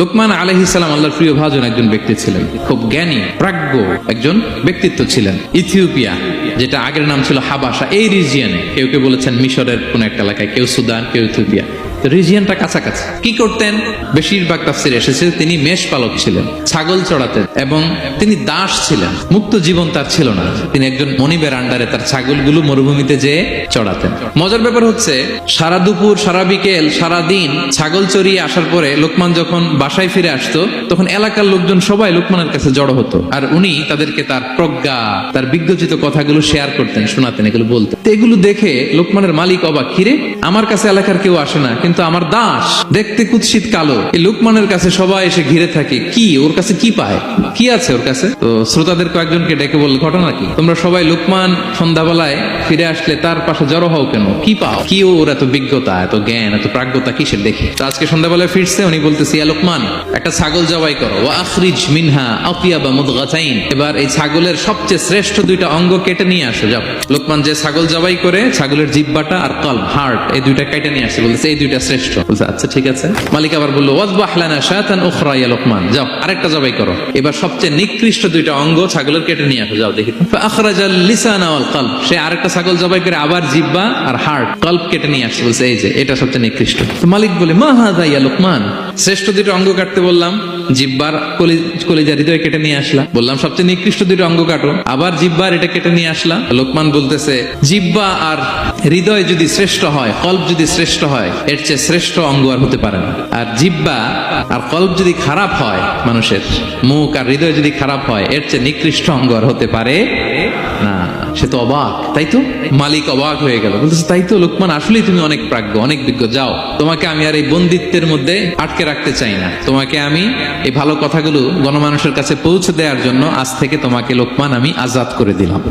লোকমান সালাম আল্লাহর প্রিয় ভাজন একজন ব্যক্তি ছিলেন। খুব জ্ঞানী, প্রাজ্ঞ একজন ব্যক্তিত্ব ছিলেন। ইথিওপিয়া, যেটা আগের নাম ছিল হাবাসা, এই রিজিয়নে কেউ কেউ বলেছেন মিশরের কোন একটা এলাকায়, কেউ সুদান, কেউ ইথিওপিয়া। রিজিয়নটা কাছাকাছি। কি করতেন? বেশিরভাগ তাফসির এসেছে তিনি মেষ পালক ছিলেন, ছাগল চড়াতেন এবং তিনি দাস ছিলেন, মুক্ত জীবন তার ছিল না। তিনি একজন মনিবের আন্ডারে তার ছাগলগুলো মরুভূমিতে যেয়ে চড়াতেন। মজার ব্যাপার হচ্ছে, সারা দুপুর, সারা বিকেল, সারা দিন ছাগল চড়িয়ে আসার পরে লোকমান যখন বাসায় ফিরে আসতো, তখন এলাকার লোকজন সবাই লোকমানের কাছে জড়ো হতো আর উনি তাদেরকে তার প্রজ্ঞা, তার বিজ্ঞচিত কথাগুলো শেয়ার করতেন, শোনাতেন, এগুলো বলতেন। এগুলো দেখে লোকমানের মালিক অবাক, কিরে, আমার কাছে এলাকার কেউ আসে না কিন্তু আমার দাস। দেখতে কুৎসিত কালো। এই লোকমানের কাছে সবাই এসে ঘিরে থাকে। কি? ওর কাছে কি পায়? কি আছে ওর কাছে? তো শ্রোতাদের কয়েকজনকে ডেকে বলল, ঘটনা কি? তোমরা সবাই লোকমান সন্ধ্যাবেলায় ফিরে আসলে তার পাশে জড়ো হও কেন? কি পাও? কি ওর এত বিজ্ঞতা, এত জ্ঞান, এত প্রাজ্ঞতা কিসের দেখে? তো আজকে সন্ধ্যাবেলায় ফিরছে, উনি বলতেছি, ইয়া লোকমান, একটা ছাগল জবাই করো। ওয়া আখরিজ মিনহা আতিয়া বা মুদগাতাইন। এবার এই ছাগলের সবচেয়ে শ্রেষ্ঠ দুইটা অঙ্গ কেটে নিয়ে আসো, যাও। লোকমান যে ছাগল জবাই করে, ছাগলের জিব্বাটা আর কল হার্ট, এই দুইটা কেটে নিয়ে আসে বলতেছে, এই দুইটা শ্রেষ্ঠ। আচ্ছা ঠিক আছে। মালিক আবার বলল লোকমান। যাও, আরেকটা জবাই করো। এবার সবচেয়ে নিকৃষ্ট দুইটা অঙ্গ ছাগলের কেটে নিয়ে আসো। যাও, দেখি আখরাজাল লিসানা কলব। সে আরেকটা ছাগল জবাই করে আবার জিব্বা আর হার্ট কল্প কেটে নিয়ে আসছে। বলছে, এই যে, এটা সবচেয়ে নিকৃষ্ট। মালিক বলে, মা হাদা ইয়া লোকমান? শ্রেষ্ঠ দুটো অঙ্গ কাটতে বললাম। জিব্বার কলি, কলিজা হৃদয় কেটে নিয়ে আসলাম বললাম, সবচেয়ে নিকৃষ্ট দুটো অঙ্গ কাটো। আবার জিব্বার এটা কেটে নিয়ে আসলাম লোকমান বলতেছে, জিব্বা আর হৃদয় যদি শ্রেষ্ঠ হয়, কল্প যদি শ্রেষ্ঠ হয়, এর চেয়ে শ্রেষ্ঠ অঙ্গ আর হতে পারে না। আর জিব্বা আর কল্প যদি খারাপ হয় মানুষের, মুখ আর হৃদয় যদি খারাপ হয়, এর চেয়ে নিকৃষ্ট অঙ্গ আর হতে পারে সে তো অবাক, তাই তো? মালিক অবাক হয়ে গেল। বলতেছে, তাই তো, লোকমান, আসলেই তুমি অনেক প্রাজ্ঞ, অনেক বিজ্ঞ। যাও, তোমাকে আমি আর এই বন্দিত্বের মধ্যে আটকে রাখতে চাই না। তোমাকে আমি এই ভালো কথাগুলো গণমানুষের কাছে পৌঁছে দেওয়ার জন্য আজ থেকে তোমাকে, লোকমান, আমি আজাদ করে দিলাম।